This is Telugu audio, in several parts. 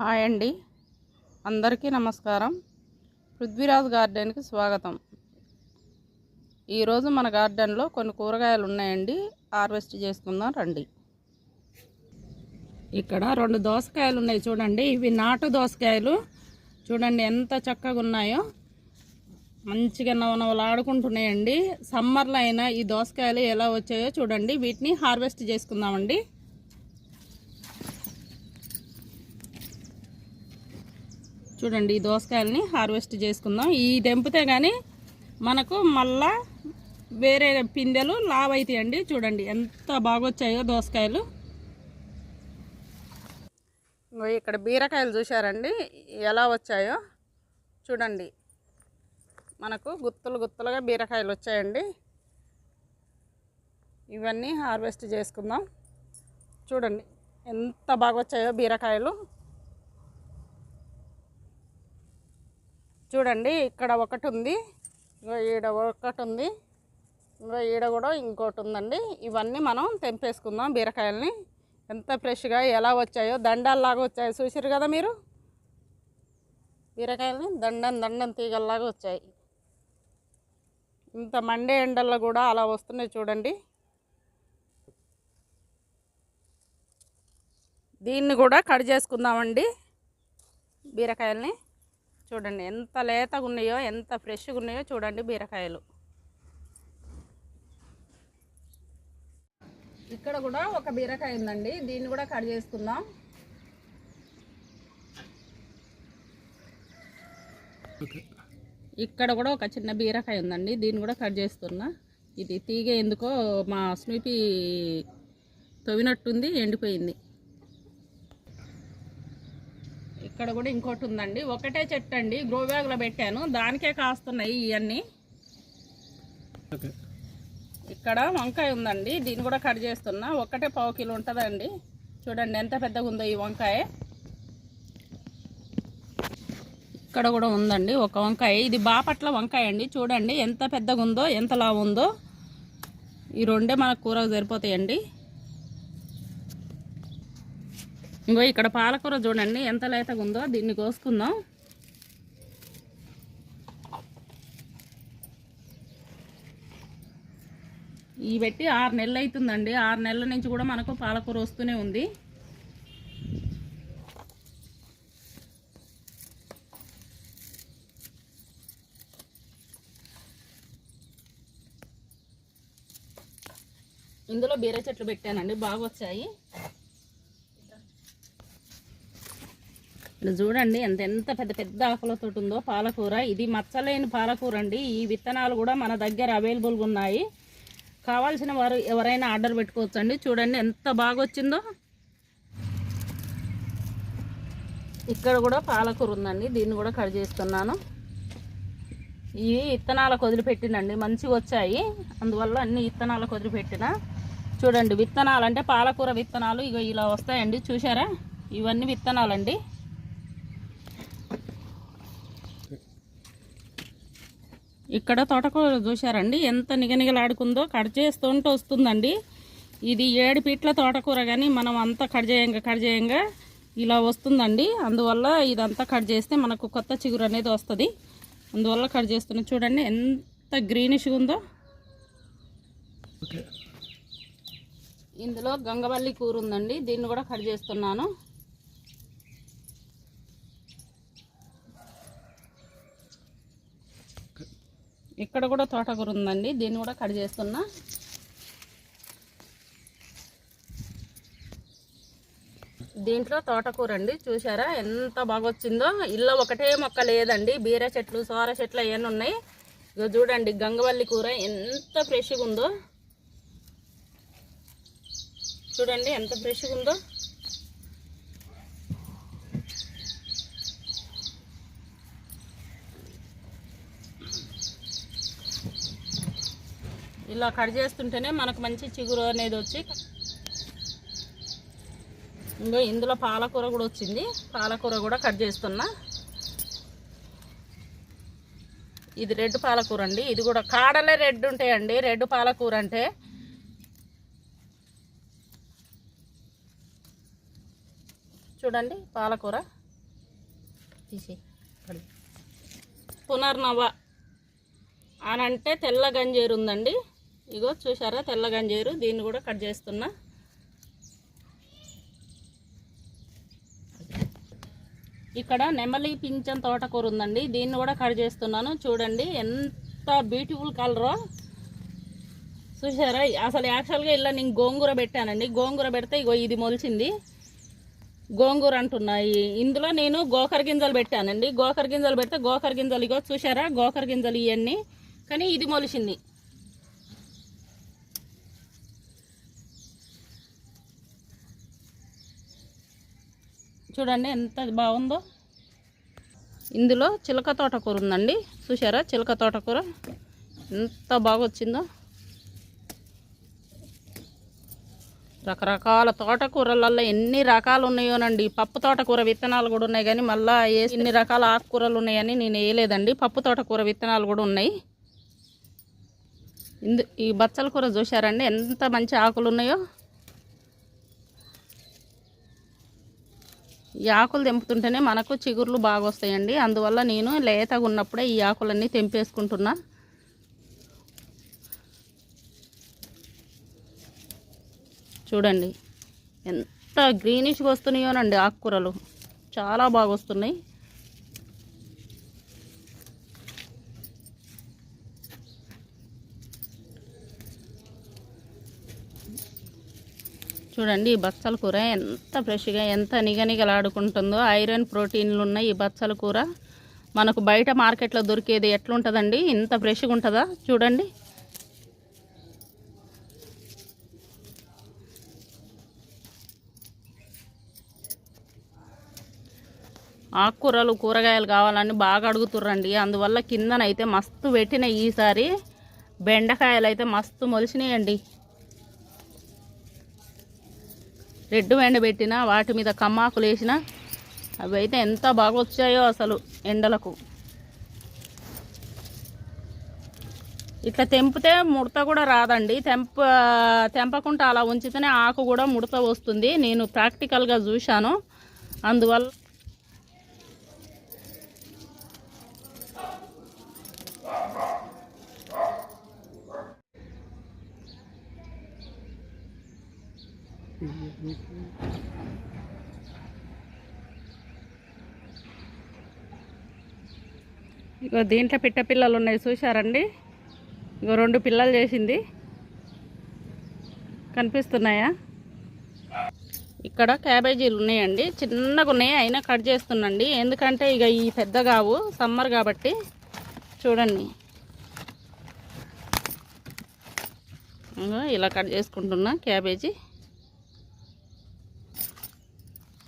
హాయ్ అండి. అందరికీ నమస్కారం. పృథ్వీరాజ్ గార్డెన్కి స్వాగతం. ఈరోజు మన గార్డెన్లో కొన్ని కూరగాయలు ఉన్నాయండి. హార్వెస్ట్ చేసుకుందాం రండి. ఇక్కడ రెండు దోసకాయలు ఉన్నాయి చూడండి. ఇవి నాటు దోసకాయలు. చూడండి ఎంత చక్కగా ఉన్నాయో. మంచిగా నవనవలాడుకుంటున్నాయండి. సమ్మర్లో అయినా ఈ దోసకాయలు ఎలా వచ్చాయో చూడండి. వీటిని హార్వెస్ట్ చేసుకుందామండి. చూడండి ఈ దోసకాయలని హార్వెస్ట్ చేసుకుందాం. ఈ తెంపితే కానీ మనకు మళ్ళా వేరే పిందెలు లావ్ అవుతాయండి చూడండి ఎంత బాగొచ్చాయో దోసకాయలు. ఇక్కడ బీరకాయలు చూశారండి ఎలా వచ్చాయో చూడండి. మనకు గుత్తులు గుత్తులుగా బీరకాయలు వచ్చాయండి. ఇవన్నీ హార్వెస్ట్ చేసుకుందాం. చూడండి ఎంత బాగా వచ్చాయో బీరకాయలు. చూడండి ఇక్కడ ఒకటి ఉంది ఇంకో ఈడ ఒకటి ఉంది ఇంకో ఈడ కూడా ఇంకోటి ఉందండి ఇవన్నీ మనం తెంపేసుకుందాం బీరకాయలని. ఎంత ఫ్రెష్గా ఎలా వచ్చాయో దండాల్లాగా వచ్చాయి. చూసారు కదా మీరు? బీరకాయలని దండం దండం తీగల్లాగా వచ్చాయి. ఇంత మండే ఎండల్లో కూడా అలా వస్తున్నాయి చూడండి. దీన్ని కూడా కట్ చేసుకుందామండి బీరకాయల్ని. చూడండి ఎంత లేతగా ఉన్నాయో ఎంత ఫ్రెష్గా ఉన్నాయో చూడండి బీరకాయలు. ఇక్కడ కూడా ఒక బీరకాయ ఉందండి. దీన్ని కూడా కట్ చేసుకుందాం. ఇక్కడ కూడా ఒక చిన్న బీరకాయ ఉందండి. దీన్ని కూడా కట్ చేస్తున్నా. ఇది తీగ ఎందుకో మా స్నూపి తవ్వినట్టుంది ఎండిపోయింది. ఇక్కడ కూడా ఇంకోటి ఉందండి. ఒకటే చెట్టు అండి. గ్రో బ్యాగ్లో పెట్టాను. దానికే కాస్తున్నాయి ఇవన్నీ ఇక్కడ వంకాయ ఉందండి. దీన్ని కూడా కట్ చేస్తున్నా. ఒక్కటే పావు కిలో ఉంటుందండి. చూడండి ఎంత పెద్దగా ఉందో ఈ వంకాయ. ఇక్కడ కూడా ఉందండి ఒక వంకాయ. ఇది బాపట్ల వంకాయ అండి. చూడండి ఎంత పెద్దగా ఉందో ఎంత లావు ఉందో. ఈ రెండే మనకు కూరకు సరిపోతాయండి. ఇంకో ఇక్కడ పాలకూర చూడండి ఎంత లేతగా ఉందో దీన్ని కోసుకుందాం. ఈ పెట్టి ఆరు నెలలు అవుతుందండి. ఆరు నెలల నుంచి కూడా మనకు పాలకూర వస్తూనే ఉంది. ఇందులో బీర చెట్లు పెట్టానండి బాగా వచ్చాయి ఇట్లా చూడండి ఎంత ఎంత పెద్ద పెద్ద ఆకులతో ఉందో పాలకూర. ఇది మచ్చలేని పాలకూర అండి ఈ విత్తనాలు కూడా మన దగ్గర అవైలబుల్గా ఉన్నాయి. కావాల్సిన వారు ఎవరైనా ఆర్డర్ పెట్టుకోవచ్చండి. చూడండి ఎంత బాగా వచ్చిందో ఇక్కడ కూడా పాలకూర ఉందండి. దీన్ని కూడా కట్ చేస్తున్నాను. ఇవి విత్తనాలకు వదిలిపెట్టినండి. మంచిగా వచ్చాయి. అందువల్ల అన్ని విత్తనాలకు వదిలిపెట్టిన. చూడండి విత్తనాలు అంటే పాలకూర విత్తనాలు ఇగో ఇలా వస్తాయండి. చూసారా ఇవన్నీ విత్తనాలండి. ఇక్కడ తోటకూర చూశారండి. ఎంత నిగనిగలాడుకుందో కట్ చేస్తుంటే వస్తుందండి. ఇది ఏడు పీట్ల తోటకూర కానీ మనం అంతా కట్ చేయంగా కట్ చేయంగా ఇలా వస్తుందండి. అందువల్ల ఇదంతా కట్ చేస్తే మనకు కొత్త చిగురు అనేది వస్తుంది. అందువల్ల కట్ చేస్తున్నాం. చూడండి ఎంత గ్రీనిష్గా ఉందో. ఇందులో గంగవల్లి కూర ఉందండి. దీన్ని కూడా కట్ చేస్తున్నాను. ఇక్కడ కూడా తోటకూర ఉందండి దీన్ని కూడా కట్ చేస్తున్నా. దీంట్లో తోటకూర అండి చూసారా ఎంత బాగా వచ్చిందో ఇల్లు ఒకటే మొక్క లేదండి. బీర చెట్లు సోర చెట్లు అవన్నీ ఉన్నాయి. ఇక చూడండి గంగవల్లి కూర ఎంత ఫ్రెష్గా ఉందో చూడండి ఎంత ఫ్రెష్గా ఉందో ఇలా కట్ చేస్తుంటేనే మనకు మంచి చిగురు అనేది వచ్చి ఇంకా ఇందులో పాలకూర కూడా వచ్చింది. పాలకూర కూడా కట్ చేస్తున్నా. ఇది రెడ్ పాలకూర అండి. ఇది కూడా కాడలే రెడ్ ఉంటాయండి. రెడ్ పాలకూర అంటే చూడండి పాలకూర. తీసి పునర్నవ అని అంటే తెల్ల గంజేరు ఉందండి. ఇగో చూసారా తెల్ల గంజేరు? దీన్ని కూడా కట్ చేస్తున్నా. ఇక్కడ నెమలి పింఛన్ తోటకూర ఉందండి. దీన్ని కూడా కట్ చేస్తున్నాను. చూడండి ఎంత బ్యూటిఫుల్ కలరో. చూసారా అసలు యాక్చువల్గా ఇలా నేను గోంగూర పెట్టానండి. గోంగూర పెడితే ఇగో ఇది మొలిచింది. గోంగూర అంటున్నాయి ఇందులో నేను గోకర గింజలు పెట్టానండి. గోకర గింజలు పెడితే గోకర గింజలు ఇగో చూసారా గోకర గింజలు ఇవన్నీ కానీ ఇది మొలిచింది. చూడండి ఎంత బాగుందో. ఇందులో చిలక తోటకూర ఉందండి. చూసారా చిలక తోటకూర ఎంత బాగా వచ్చిందో రకరకాల తోటకూరలలో ఎన్ని రకాలు ఉన్నాయోనండి. పప్పు తోటకూర విత్తనాలు కూడా ఉన్నాయి కానీ మళ్ళీ ఏ ఎన్ని రకాల ఆకుకూరలు ఉన్నాయని నేను వేయలేదండి. పప్పు తోటకూర విత్తనాలు కూడా ఉన్నాయి. ఇందు ఈ బచ్చల కూర చూసారండి ఎంత మంచి ఆకులు ఉన్నాయో. ఈ ఆకులు తెంపుతుంటేనే మనకు చిగుర్లు బాగా వస్తాయండి అందువల్ల నేను లేతగా ఉన్నప్పుడే ఈ ఆకులన్నీ తెంపేసుకుంటున్నా. చూడండి ఎంత గ్రీనిష్గా వస్తున్నాయోనండి ఆకుకూరలు. చాలా బాగా వస్తున్నాయి చూడండి ఈ బచ్చల కూర ఎంత ఫ్రెష్గా ఎంత నిగనిగలాడుకుంటుందో. ఐరన్ ప్రోటీన్లు ఉన్నాయి ఈ బచ్చల కూర మనకు బయట మార్కెట్లో దొరికేది ఎట్లుంటుందండి? ఇంత ఫ్రెష్గా ఉంటుందా? చూడండి. ఆకుకూరలు కూరగాయలు కావాలని బాగా అడుగుతుర్రండి. అందువల్ల కిందనైతే మస్తు పెట్టిన ఈసారి బెండకాయలు అయితే మస్తు మొలిచినాయండి. రెడ్ వెండ వాటి మీద కమ్మాకులు వేసిన అవి అయితే ఎంత బాగా వచ్చాయో అసలు ఎండలకు. ఇట్లా తెంపితే ముడత కూడా రాదండి. తెంప తెంపకుండా అలా ఉంచితేనే ఆకు కూడా ముడత వస్తుంది. నేను ప్రాక్టికల్గా చూశాను. అందువల్ల ఇగో దీంట్లో పిట్ట పిల్లలు ఉన్నాయి చూశారండి? ఇగో రెండు పిల్లలు చేసింది. కనిపిస్తున్నాయా? ఇక్కడ క్యాబేజీలు ఉన్నాయండి. చిన్నగా ఉన్నాయి అయినా కట్ చేస్తున్నాండి. ఎందుకంటే ఇక ఈ పెద్ద కావు సమ్మర్ కాబట్టి చూడండి. ఇలా కట్ చేసుకుంటున్నా క్యాబేజీ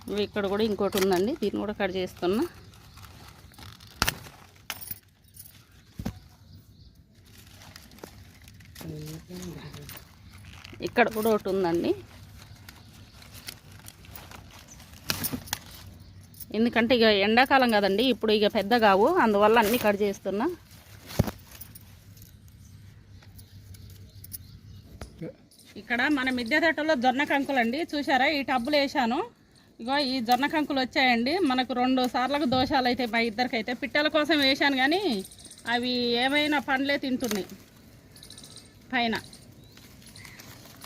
ఇవి ఇక్కడ కూడా ఇంకోటి ఉందండి. దీన్ని కూడా కట్ చేస్తున్నా. ఇక్కడ కూడా ఒకటి ఉందండి. ఎందుకంటే ఇక ఎండాకాలం కదండి ఇప్పుడు ఇక పెద్ద కావు అందువల్ల అన్నీ కట్ చేస్తున్నా. ఇక్కడ మన మిద్దె తోటలో జొన్న కంకులండి. చూసారా ఈ టబ్బులు వేసాను ఇగో ఈ జొన్న కంకులు వచ్చాయండి. మనకు రెండు సార్లకు దోషాలు అయితే మా ఇద్దరికైతే. పిట్టల కోసం వేశాను కానీ అవి ఏమైనా పండ్లే తింటున్నాయి. పైన.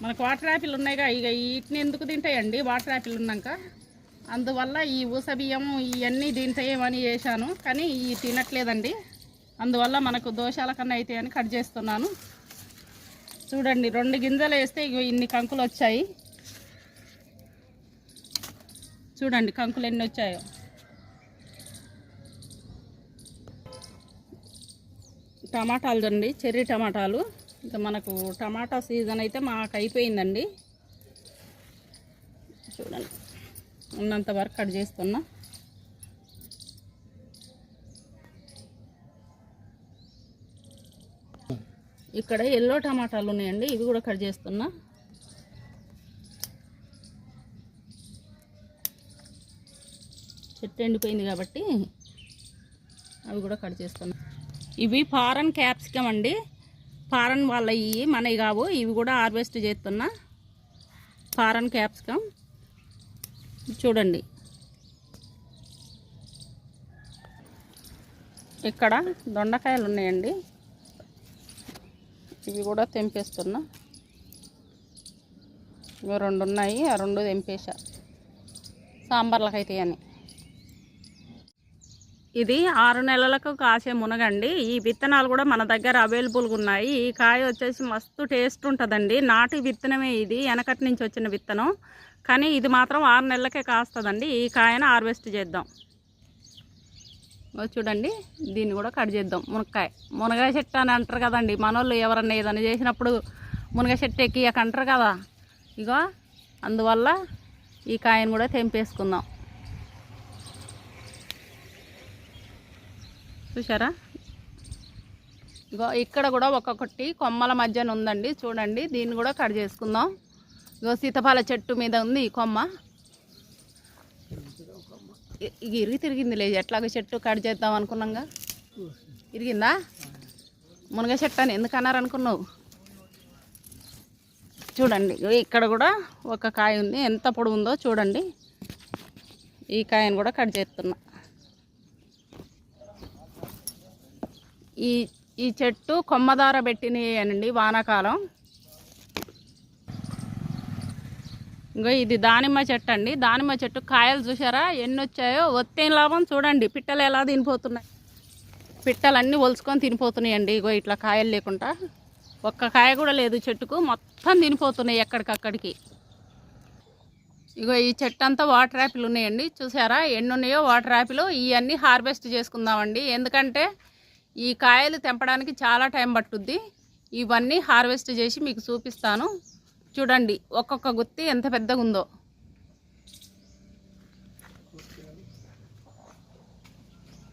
మనకు వాటర్ యాపిల్ ఉన్నాయిగా ఇక వీటిని ఎందుకు తింటాయండి వాటర్ యాపిల్ ఉన్నాక? అందువల్ల ఈ ఊస బియ్యము ఇవన్నీ తింటాయేమని చేశాను కానీ ఇవి తినట్లేదండి. అందువల్ల మనకు దోషాల కన్నా అయితే అని కట్ చేస్తున్నాను. చూడండి రెండు గింజలు వేస్తే ఇగో ఇన్ని కంకులు వచ్చాయి. చూడండి కంకులు ఎన్ని వచ్చాయో. టమాటాలు చూడండి చెర్రీ టమాటాలు. ఇంకా మనకు టమాటా సీజన్ అయితే మాకు అయిపోయిందండి. చూడండి ఉన్నంత వరకు కట్ చేస్తున్నా. ఇక్కడ ఎల్లో టమాటాలు ఉన్నాయండి ఇవి కూడా కట్ చేస్తున్నా. చెట్టు ఎండిపోయింది కాబట్టి అవి కూడా కట్ చేస్తున్నాం ఇవి ఫారెన్ క్యాప్సికమ్ అండి. ఫారెన్ వాళ్ళ ఇవి మనవి కావు ఇవి కూడా హార్వెస్ట్ చేస్తున్నా ఫారెన్ క్యాప్సికమ్. చూడండి. ఇక్కడ దొండకాయలు ఉన్నాయండి. ఇవి కూడా తెంపేస్తున్నా. ఇవి రెండు ఉన్నాయి ఆ రెండు తెంపేసా సాంబార్లకు అయితే అని ఇది ఆరు నెలలకు కాసే మునగండి. ఈ విత్తనాలు కూడా మన దగ్గర అవైలబుల్గా ఉన్నాయి. ఈ కాయ వచ్చేసి మస్తు టేస్ట్ ఉంటుందండి. నాటి విత్తనమే ఇది వెనకటి నుంచి వచ్చిన విత్తనం. కానీ ఇది మాత్రం ఆరు నెలలకే కాస్తుందండి. ఈ కాయను హార్వెస్ట్ చేద్దాం. చూడండి దీన్ని కూడా కట్ చేద్దాం. మునక్కాయ. మునగాయ చెట్టు అని అంటారు కదండి. మనోళ్ళు ఎవరన్నా ఏదైనా చేసినప్పుడు మునగాయ చెట్టు ఎక్కి అంటారు కదా. ఇగో అందువల్ల ఈ కాయను కూడా తెంపేసుకుందాం. చూసారా ఇగో ఇక్కడ కూడా ఒక్కొక్కటి కొమ్మల మధ్యన ఉందండి చూడండి. దీన్ని కూడా కట్ చేసుకుందాం. ఇగో సీతఫల చెట్టు మీద ఉంది ఈ కొమ్మ. ఇ- ఇరిగి తిరిగింది లేదు. ఎట్లాగో చెట్టు కట్ చేద్దాం అనుకున్నాగా. ఇరిగిందా? మునగ చెట్టు అని ఎందుకు అనుకున్నావు? చూడండి. ఇక్కడ కూడా ఒక కాయ ఉంది. ఎంత పొడవు ఉందో చూడండి. ఈ కాయను కూడా కట్ చేస్తున్నా. ఈ ఈ చెట్టు కొమ్మదార పెట్టినాయండి వానాకాలం. ఇంకో ఇది దానిమ్మ చెట్టు అండి దానిమ్మ చెట్టు కాయలు చూసారా ఎన్ని వచ్చాయో ఒత్తేం లాభం చూడండి. పిట్టలు ఎలా తినిపోతున్నాయి? పిట్టలు అన్నీ ఒలుచుకొని తినిపోతున్నాయండి. ఇగో ఇట్లా కాయలు లేకుండా. ఒక్క కాయ కూడా లేదు చెట్టుకు. మొత్తం తినిపోతున్నాయి ఎక్కడికక్కడికి. ఇగో ఈ చెట్టు అంతా వాటర్ యాపిల్ ఉన్నాయండి. చూసారా ఎన్ని ఉన్నాయో వాటర్ యాపిల్. ఇవన్నీ హార్వెస్ట్ చేసుకుందామండి. ఎందుకంటే ఈ కాయలు తెంపడానికి చాలా టైం పట్టుద్ది. ఇవన్నీ హార్వెస్ట్ చేసి మీకు చూపిస్తాను. చూడండి ఒక్కొక్క గుత్తి ఎంత పెద్దగా ఉందో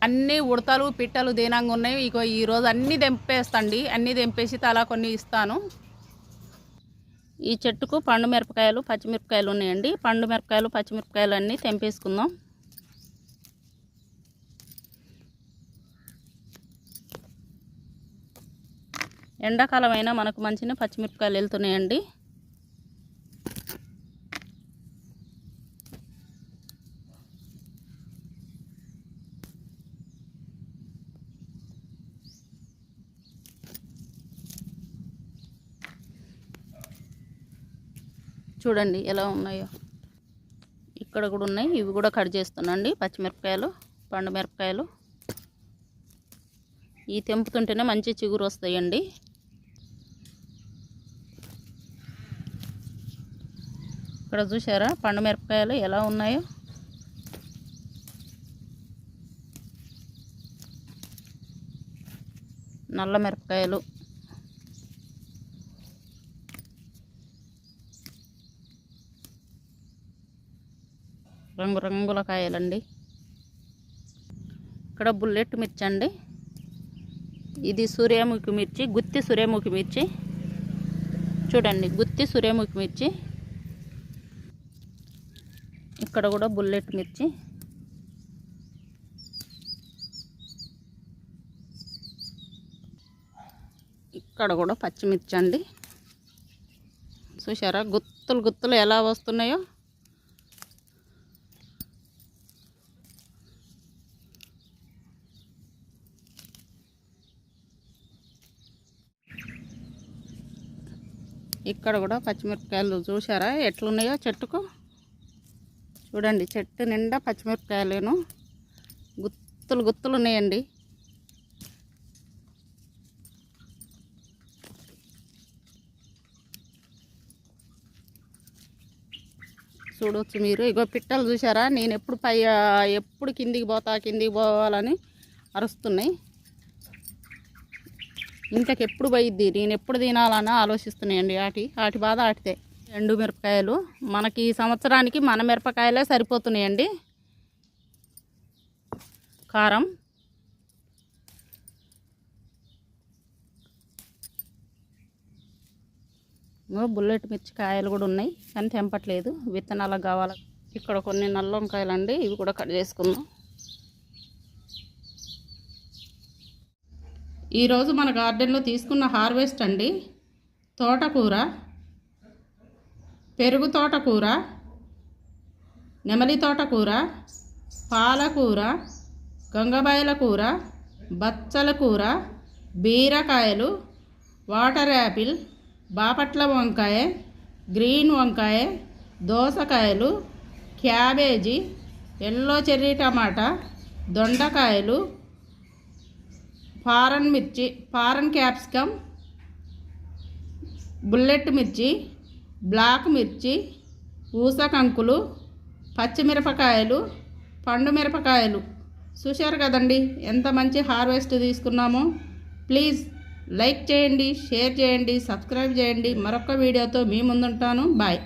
అన్నీ ఉడతలు పిట్టలు దీనంగా ఉన్నాయి. ఇగో ఈరోజు అన్నీ తెంపేస్తండి. అన్నీ తెంపేసి తలా కొన్ని ఇస్తాను. ఈ చెట్టుకు పండు మిరపకాయలు పచ్చిమిరపకాయలు ఉన్నాయండి. పండు మిరపకాయలు పచ్చిమిరపకాయలు అన్నీ తెంపేసుకుందాం. ఎండాకాలం అయినా మనకు మంచిగా పచ్చిమిరపకాయలు వెళ్తున్నాయండి. చూడండి ఎలా ఉన్నాయో. ఇక్కడ కూడా ఉన్నాయి. ఇవి కూడా కట్ చేస్తున్నాండి పచ్చిమిరపకాయలు పండు మిరపకాయలు. ఈ తెంపుతుంటేనే మంచి చిగురు వస్తాయండి. ఇక్కడ చూసారా పండు మిరపకాయలు ఎలా ఉన్నాయో? నల్ల మిరపకాయలు. రంగు రంగుల కాయలండి. ఇక్కడ బుల్లెట్ మిర్చి అండి. ఇది సూర్యముఖి మిర్చి గుత్తి సూర్యముఖి మిర్చి. చూడండి గుత్తి సూర్యముఖి మిర్చి. ఇక్కడ కూడా బుల్లెట్ మిర్చి. ఇక్కడ కూడా పచ్చిమిర్చి అండి. చూసారా గుత్తులు గుత్తులు ఎలా వస్తున్నాయో? ఇక్కడ కూడా పచ్చిమిరపకాయలు చూసారా ఎట్లున్నాయో చెట్టుకు? చూడండి చెట్టు నిండా పచ్చిమిరపకాయలేను. గుత్తులు గుత్తులు ఉన్నాయండి. చూడవచ్చు మీరు. ఇగో పిట్టలు చూసారా నేను ఎప్పుడు పై ఎప్పుడు కిందికి పోతా కిందికి పోవాలని అరుస్తున్నాయి. ఇంతకు ఎప్పుడు పోయిద్ది? నేను ఎప్పుడు తినాలని ఆలోచిస్తున్నాయండి. ఆటి ఆటి బాధ ఆటితే ఎండు మిరపకాయలు. మనకి ఈ సంవత్సరానికి మన మిరపకాయలే సరిపోతున్నాయండి. కారం. బుల్లెట్ మిర్చి కాయలు కూడా ఉన్నాయి కానీ తెంపట్లేదు. విత్తనాలకు కావాలి ఇక్కడ కొన్ని నల్ల వంకాయలు అండి ఇవి కూడా కట్ చేసుకుందాం. ఈరోజు మన గార్డెన్లో తీసుకున్న హార్వెస్ట్ అండి తోటకూర. పెరుగు తోటకూర నెమలి తోటకూర పాలకూర గంగబాయల కూర బచ్చల కూర బీరకాయలు వాటర్ యాపిల్ బాపట్ల వంకాయ గ్రీన్ వంకాయ దోసకాయలు క్యాబేజీ ఎల్లో చెర్రీ టమాటా దొండకాయలు ఫారన్ మిర్చి ఫారన్ క్యాప్సికమ్ బుల్లెట్ మిర్చి బ్లాక్ మిర్చి ఊసకంకులు పచ్చిమిరపకాయలు పండు మిరపకాయలు. చూశారు కదండి ఎంత మంచి హార్వెస్ట్ తీసుకున్నామో. ప్లీజ్ లైక్ చేయండి షేర్ చేయండి సబ్స్క్రైబ్ చేయండి. మరొక వీడియోతో మీ ముందుంటాను. బాయ్.